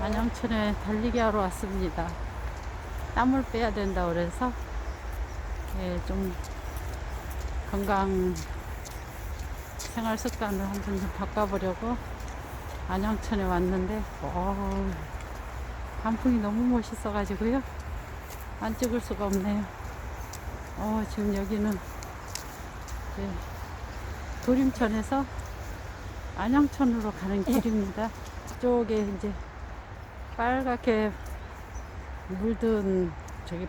안양천에 달리기 하러 왔습니다. 땀을 빼야 된다 그래서 예, 좀 건강 생활 습관을 한번 좀 바꿔보려고 안양천에 왔는데 어, 단풍이 너무 멋있어가지고요 안 찍을 수가 없네요. 어, 지금 여기는 이제 도림천에서 안양천으로 가는 길입니다. 이쪽에 이제 빨갛게 물든 저기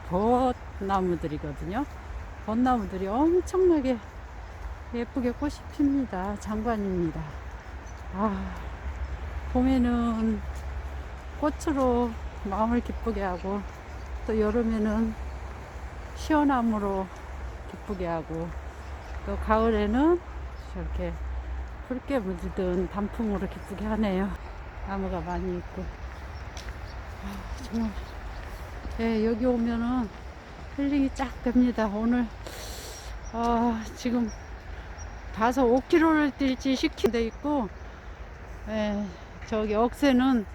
벚나무들이거든요. 벚나무들이 엄청나게 예쁘게 꽃이 핍니다. 장관입니다. 아, 봄에는 꽃으로 마음을 기쁘게 하고 또 여름에는 시원함으로 기쁘게 하고 또 가을에는 저렇게 붉게 물든 단풍으로 기쁘게 하네요. 나무가 많이 있고. 아, 정말. 예, 여기 오면은 힐링이 쫙 됩니다. 오늘, 아, 지금 봐서 5km를 뛸지 10km 돼 있고, 예, 저기 억새는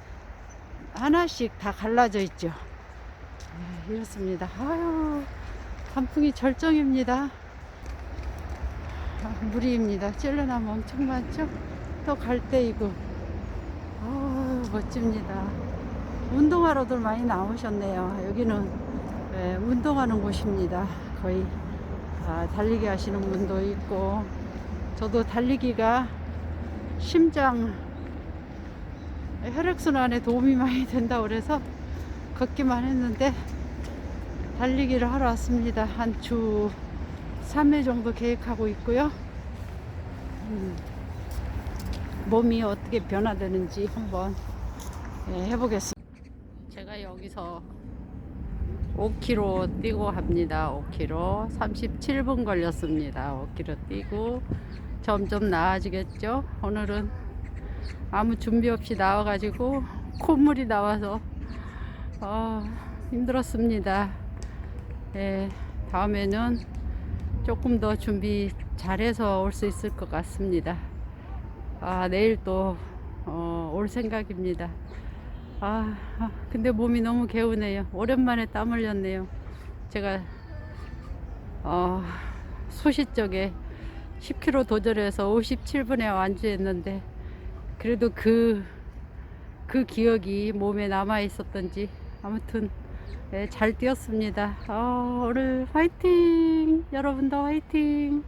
하나씩 다 갈라져 있죠. 예, 이렇습니다. 아유, 단풍이 절정입니다. 아, 무리입니다. 찔러나무 엄청 많죠? 또 갈대이고. 아 멋집니다. 운동하러들 많이 나오셨네요. 여기는 예, 운동하는 곳입니다. 거의 아, 달리기 하시는 분도 있고, 저도 달리기가 심장 혈액순환에 도움이 많이 된다고 그래서 걷기만 했는데 달리기를 하러 왔습니다. 한 주 3회 정도 계획하고 있고요. 음, 몸이 어떻게 변화되는지 한번 예, 해보겠습니다. 제가 여기서 5km 뛰고 합니다. 5km 37분 걸렸습니다. 5km 뛰고 점점 나아지겠죠. 오늘은 아무 준비 없이 나와가지고 콧물이 나와서 어, 힘들었습니다. 예, 다음에는 조금 더 준비 잘해서 올 수 있을 것 같습니다. 아, 내일 또, 어, 올 생각입니다. 아, 아, 근데 몸이 너무 개운해요. 오랜만에 땀 흘렸네요. 제가, 어, 소시적에 10km 도전해서 57분에 완주했는데, 그래도 그, 그 기억이 몸에 남아 있었던지, 아무튼, 네, 잘 뛰었습니다. 아, 오늘 화이팅! 여러분도 화이팅!